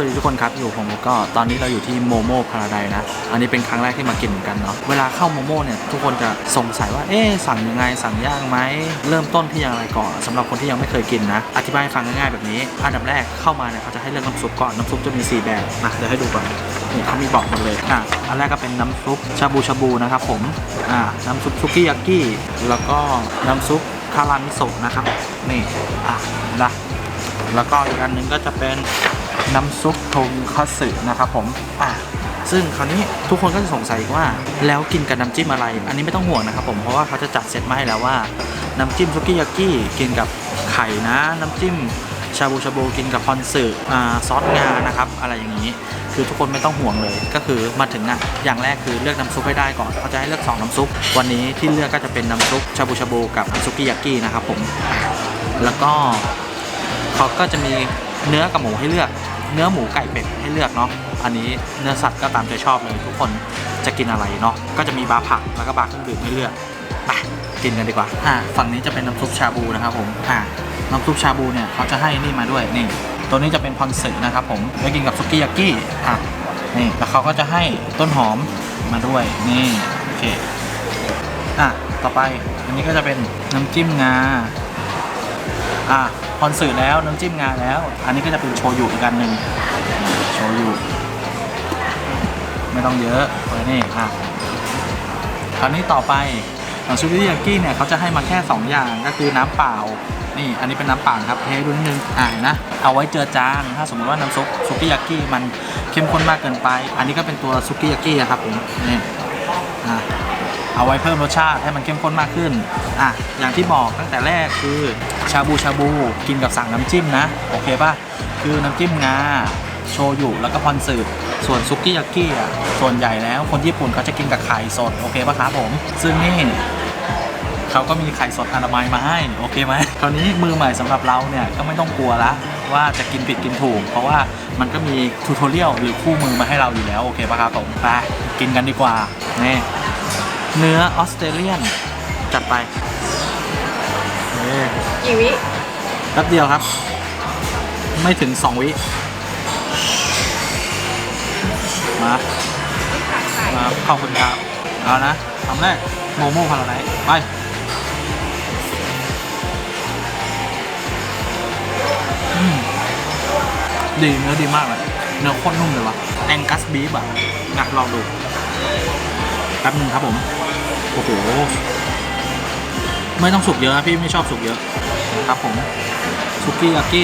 วัสดีทุกคนครับอยู่ผมก็ตอนนี้เราอยู่ที่โมโม่พาราไดนะ อันนี้เป็นครั้งแรกที่มากินเหมือนกันเนาะเวลาเข้าโมโม่เนี่ยทุกคนจะสงสัยว่าเอ๊สั่งยังไงสั่งยากไหมเริ่มต้นที่อย่างไรก่อนสำหรับคนที่ยังไม่เคยกินนะ อธิบายให้ฟังง่ายๆแบบนี้ อันดับแรกเข้ามาเนี่ยเขาจะให้เลือกน้ำซุปก่อนน้ำซุปจะมีสี่แบบนะเดี๋ยวให้ดูก่อนนี่เขามีบอกหมดเลยอะอันแรกก็เป็นน้ำซุปชาบูชาบูนะครับผมอ่าน้ำซุปซุกี้ยากิแล้วก็น้ำซุปคารามิโซะนะครับนี่อะนะแล้วก็อีกอันหนึงก็จะเป็น น้ำซุปทงคัตสึนะครับผมอะซึ่งคราวนี้ทุกคนก็จะสงสัยว่าแล้วกินกับน้ำจิ้มอะไร อันนี้ไม่ต้องห่วงนะครับผมเพราะว่าเขาจะจัดเซตมาให้แล้วว่าน้ำจิ้มซุกี้ยากิกินกับไข่นะ น้ำจิ้มชาบูชาบูกินกับคอนสึซอสงานะครับอะไรอย่างนี้ คือทุกคนไม่ต้องห่วงเลยก็คือมาถึงอะอย่างแรกคือเลือกน้ำซุปให้ได้ก่อนเขาจะให้เลือกสองน้ำซุป วันนี้ที่เลือกก็จะเป็นน้ำซุปชาบูชาบูกับซุกี้ยากินะครับผมแล้วก็เขาก็จะมีเนื้อกับหมูให้เลือก เนื้อหมูไก่เป็ดให้เลือกเนาะอันนี้เนื้อสัตว์ก็ตามใจชอบเลย ทุกคนจะกินอะไรเนาะก็จะมีบาร์ผักแล้วก็บาร์เครื่องดื่มให้เลือกไปกินกันดีกว่าอ่าฝั่งนี้จะเป็นน้ำซุปชาบูนะครับผมอ่าน้ำซุปชาบูเนี่ยเขาจะให้นี่มาด้วยนี่ตัวนี้จะเป็นพอนสึนะครับผมไว้กินกับซุกี้ยากิอะนี่แล้วเขาก็จะให้ต้นหอมมาด้วยนี่โอเคอะต่อไปอันนี้ก็จะเป็นน้ำจิ้มงาอะ คอนเสิร์ตแล้วน้ำจิ้มงาแล้ว อันนี้ก็จะเป็นโชยุอีกอันหนึ่งโชยุไม่ต้องเยอะไว้นี่อะคราวนี้ต่อไปของซูริยากิเนี่ยเขาจะให้มาแค่ 2 อย่างก็คือน้ำเปล่า นี่อันนี้เป็นน้ำเปล่าครับเทดูนิดนึงอ่านะ เอาไว้เจือจางถ้าสมมติว่าน้ำซุปซุกิยากิมันเข้มข้นมากเกินไป อันนี้ก็เป็นตัวซุกิยากิครับผมนี่อะเอาไว้เพิ่มรสชาติให้มันเข้มข้นมากขึ้นอะอย่างที่บอกตั้งแต่แรกคือ ชาบูชาบูกินกับสั่งน้ำจิ้มนะ โอเคป่ะ คือน้ำจิ้มงาโชยุแล้วก็พอนสืบส่วนซุกี้ยากิอะส่วนใหญ่แล้วคนญี่ปุ่นเขาจะกินกับไข่สด โอเคป่ะครับผม ซึ่งนี่เขาก็มีไข่สดอนามัยมาให้ โอเคไหมคราวนี้มือใหม่สำหรับเราเนี่ยก็ไม่ต้องกลัวละว่าจะกินผิดกินถูก เพราะว่ามันก็มีทูทอเรียลหรือคู่มือมาให้เราอยู่แล้ว โอเคป่ะครับผมไปกินกันดีกว่านี่เนื้อออสเตรเลียนจัดไป กี่วิแป๊บเดียวครับ ไม่ถึง2วิ มา มาขอบคุณครับ เอานะทำแรก โมโม่พาราไดซ์ไปอืมดีเนื้อดีมากเลยเนื้อโคตรนุ่มเลยวะแองกัสบีฟอะงักลองดูแป๊บนึงครับผม โอ้โห ไม่ต้องสุกเยอะนะพี่ไม่ชอบสุกเยอะครับผมสุกี้ยากิ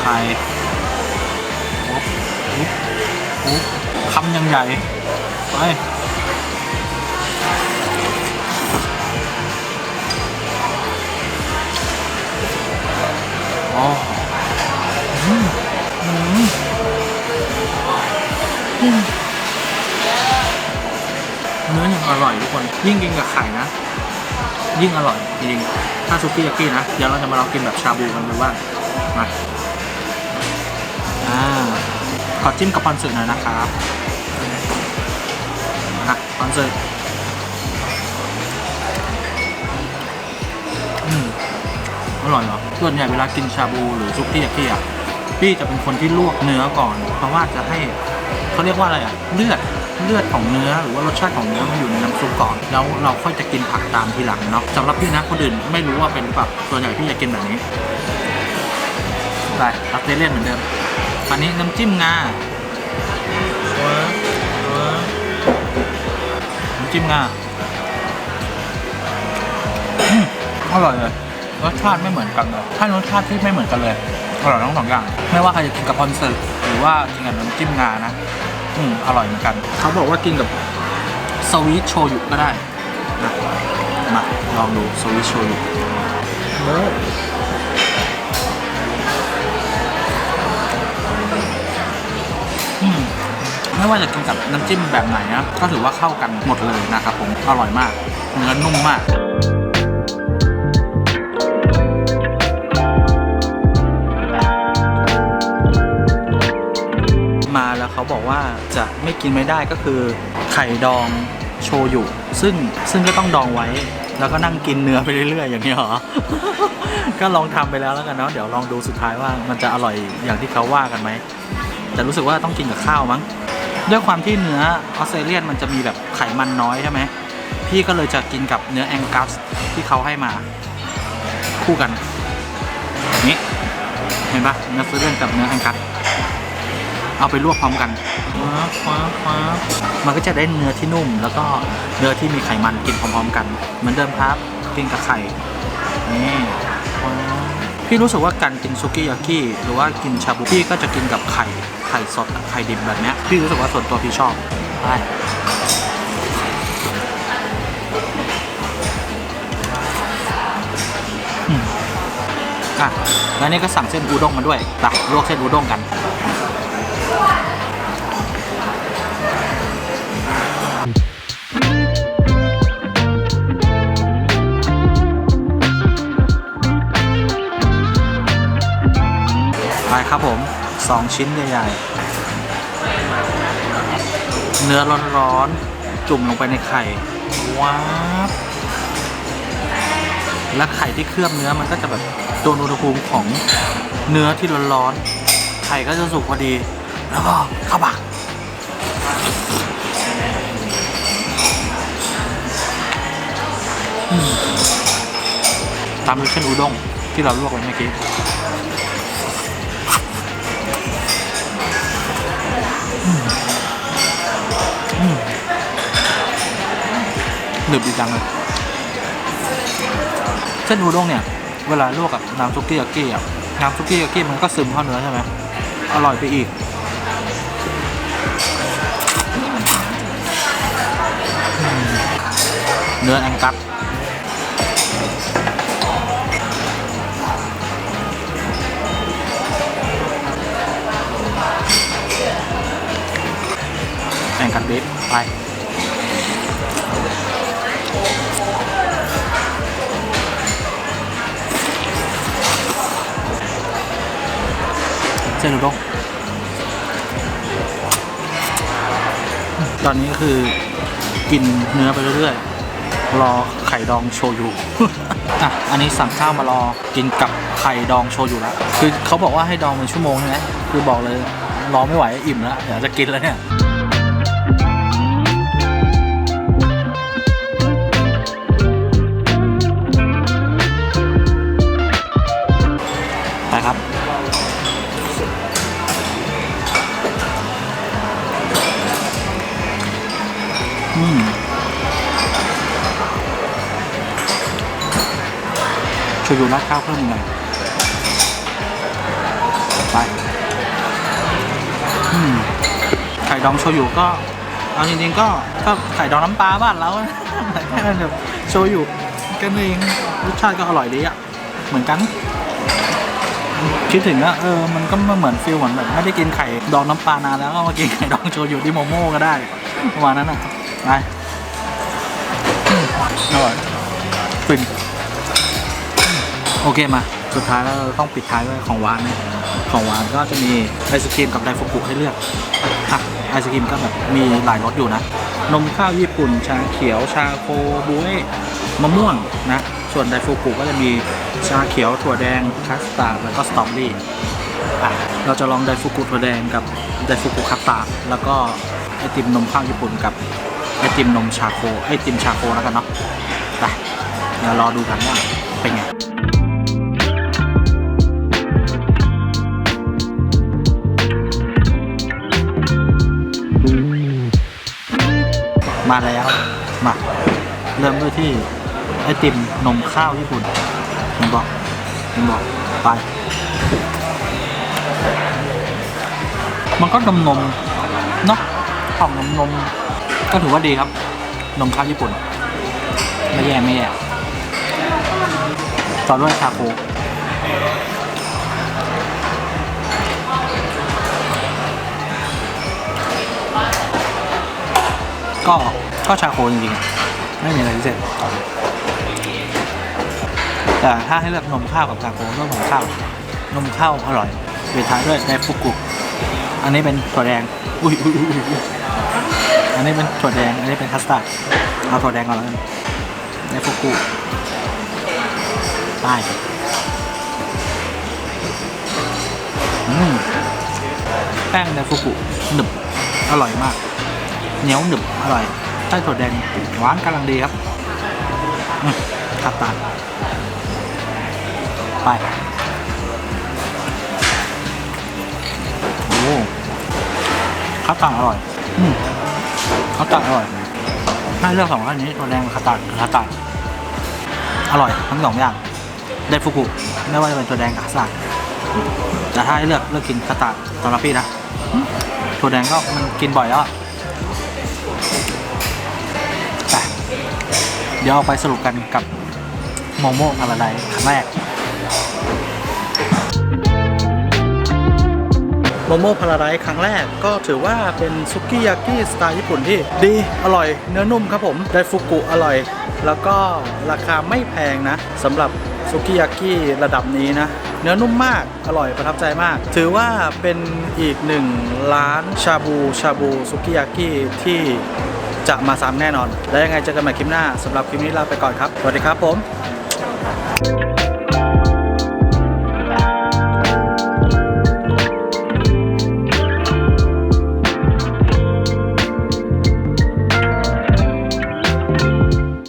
ไข่ปุ๊บปุ๊บปุ๊บคำยังใหญ่ไปอ๋ออืมอืมอืมเนื้อยังอร่อยทุกคน ยิ่งกินกับไข่นะ ยิ่งอร่อยจริงๆถ้าซุกี้ยากินะเดี๋ยวเราจะมาลองกินแบบชาบูกันดูบ้ามาอ่าขอจิ้มกับปอนสึหน่อยนะครับอะปอนสึอืมอร่อยเหรอส่วนใหญ่เวลากินชาบูหรือซุกี้ยากิอะพี่จะเป็นคนที่ลวกเนื้อก่อน เพราะว่าจะให้เขาเรียกว่าอะไรอะเลือด เลือดของเนื้อหรือว่ารสชาติของเนื้อมันอยู่ในน้ำซุปก่อน แล้วเราค่อยจะกินผักตามทีหลังเนาะสำหรับพี่นะคนอื่นไม่รู้ว่าเป็นหรือเปล่าส่วนใหญ่พี่จะกินแบบนี้ไปออสเตรเลียนเหมือนเดิมอันนี้น้ำจิ้มงาเวิร์กเวิร์กน้ำจิ้มงาอร่อยเลยรสชาติไม่เหมือนกันเลยถ้ารสชาติที่ไม่เหมือนกันเลยอร่อยทั้งสองอย่าง ไม่ว่าใครจะกินกับคอนเสิร์ตหรือว่ากินกับน้ำจิ้มงานะ อืมอร่อยเหมือนกัน เขาบอกว่ากินกับสวีทโชยุก็ได้นะมาลองดูสวีทโชยุอืมไม่ว่าจะกินกับน้ำจิ้มแบบไหนนะ ก็ถือว่าเข้ากันหมดเลยนะครับผม อร่อยมาก เนื้อนุ่มมาก ว่าจะไม่กินไม่ได้ก็คือไข่ดองโชยุซึ่งซึ่งก็ต้องดองไว้ แล้วก็นั่งกินเนื้อไปเรื่อยๆ อย่างนี้เหรอ ก็ลองทำไปแล้วแล้วกันเนาะเดี๋ยวลองดูสุดท้ายว่ามันจะอร่อยอย่างที่เขาว่ากันไหมแต่รู้สึกว่าต้องกินกับข้าวมั้งด้วยความที่เนื้อออสเตรเลียนมันจะมีแบบไขมันน้อยใช่ไหมพี่ก็เลยจะกินกับเนื้อแองกัสที่เขาให้มาคู่กันนี่เห็นปะเนื้อออสเตรเลียนกับเนื้อแองกัสเอาไปลวกพร้อมกัน ว้าวว้าว้ามันก็จะได้เนื้อที่นุ่ม แล้วก็เนื้อที่มีไขมันกินพร้อมๆกัน เหมือนเดิมครับ กินกับไข่นี่ว้าวพี่รู้สึกว่าการกินซุกี้ยากิหรือว่ากินชาบูพี่ก็จะกินกับไข่ไข่สดไข่ดิบแบบนี้พี่รู้สึกว่าส่วนตัวพี่ชอบใช่อะแล้วนี่ก็สั่งเส้นอูด้งมาด้วยไปลวกเส้นอูด้งกัน ครับผมสองชิ้นใหญ่ๆ เนื้อร้อนๆ จุ่มลงไปในไข่ ว้าวและไข่ที่เคลือบเนื้อมันก็จะแบบโดนอุณหภูมิของเนื้อที่ร้อนๆ ไข่ก็จะสุกพอดี แล้วก็เข้าปากตามด้วยเส้นอุด้งที่เราลวกไว้เมื่อกี้ หนึบดีจังเลยเส้นอูด้งเนี่ย เวลาลวกกับน้ำซุกี้ยากิอะน้ำซุกี้ยากิมันก็ซึมเข้าเนื้อใช่ไหมอร่อยไปอีกเนื้อแองกัสแองกัสเบฟไป เส้นอุด้งตอนนี้คือกินเนื้อไปเรื่อยๆ รอไข่ดองโชยุ อะ อันนี้สั่งข้าวมารอกินกับไข่ดองโชยุแล้ว คือเขาบอกว่าให้ดองเป็นชั่วโมงใช่ไหมคือบอกเลยรอไม่ไหวอิ่มแล้วเดี๋ยวจะกินแล้วเนี่ยไปครับ ช่วยดูราดข้าวเพิ่มหน่อยไปไข่ดองโชยุก็ เอาจริงๆก็ก็ไข่ดองน้ำปลาบ้านเราแค่นั้นแบบโชยุกันเองรสชาติก็อร่อยดีอะ เหมือนกัน คิดถึงอะเออ มันก็เหมือนฟิลเหมือนแบบไม่ได้กินไข่ดองน้ำปลานานแล้วก็มากินไข่ดองโชยุที่โมโม่ก็ได้ประมาณนั้นอะ ไปอืมอร่อยฟินโอเคมา สุดท้ายแล้วเราต้องปิดท้ายด้วยของหวานนะของหวานก็จะมีไอศครีมกับไดฟุกุให้เลือกอะไอศครีมก็แบบมีหลายรสอยู่นะ นมข้าวญี่ปุ่น ชาเขียว ชาโคบุ้ยมะม่วงนะ ส่วนไดฟูกุก็จะมีชาเขียวถั่วแดงคัสตาร์ดแล้วก็สตรอเบอรี่อะเราจะลองไดฟูกุถั่วแดงกับไดฟูกุคัสตาร์ดแล้วก็ไอติมนมข้าวญี่ปุ่นกับ ไอติมนมชาโคไอติมชาโคแล้วกันเนาะไปเดี๋ยวรอดูกันว่าเป็นไงมาแล้วมาเริ่มด้วยที่ไอติมนมข้าวญี่ปุ่นผมบอกผมบอกไป มันก็นมนมเนาะออกนมนม ก็ถือว่าดีครับ นมข้าวญี่ปุ่น ไม่แย่ไม่แย่ต่อด้วยชาโคก็ก็ชาโคจริงๆ ไม่มีอะไรพิเศษแต่ถ้าให้เลือกนมข้าวกับชาโคเลือกนมข้าวนมข้าวอร่อยปิดท้าด้วยไดฟุกุอันนี้เป็นถั่วแดง อุ้ยอุ้ยอุ้ย อันนี้เป็นถั่วแดง อันนี้เป็นคัสตาร์ด เอาถั่วแดงก่อนแล้วกันไดฟุกุไปอืมแป้งไดฟูกุหนึบ อร่อยมาก เหนียวหนึบ อร่อยไส้ถั่วแดง หวานกำลังดีครับคัตตาร์ด ไปโอ้คัตตาร์ดอร่อย อืม คัตตาร์ดอร่อยให้เลือกสองอันนี้ถั่วแดงคัตาคาตาร์ดอร่อยทั้งสองอย่างได้ฟูกุไม่ว่าจะเป็นถั่วแดงกับคัตาแต่ถ้าให้เลือกเลือกกินคัตาร์ดสำหรับพี่นะอืมถั่วแดงก็มันกินบ่อยแล้วเดี๋ยวเอาไปสรุปกันกับโมโม่พาราไดครั้งแรก โมโม่พาราไดซ์ครั้งแรกก็ถือว่าเป็นซุกี้ยากิสไตล์ญี่ปุ่นที่ดีอร่อยเนื้อนุ่มครับผมไดฟุกุอร่อย แล้วก็ราคาไม่แพงนะสำหรับซุกี้ยากิระดับนี้นะ เนื้อนุ่มมาก อร่อยประทับใจมาก ถือว่าเป็นอีกหนึ่งร้านชาบูชาบูซุกี้ยากิที่จะมาซ้ำแน่นอน และยังไงเจอกันใหม่คลิปหน้าสำหรับคลิปนี้ลาไปก่อนครับ สวัสดีครับผม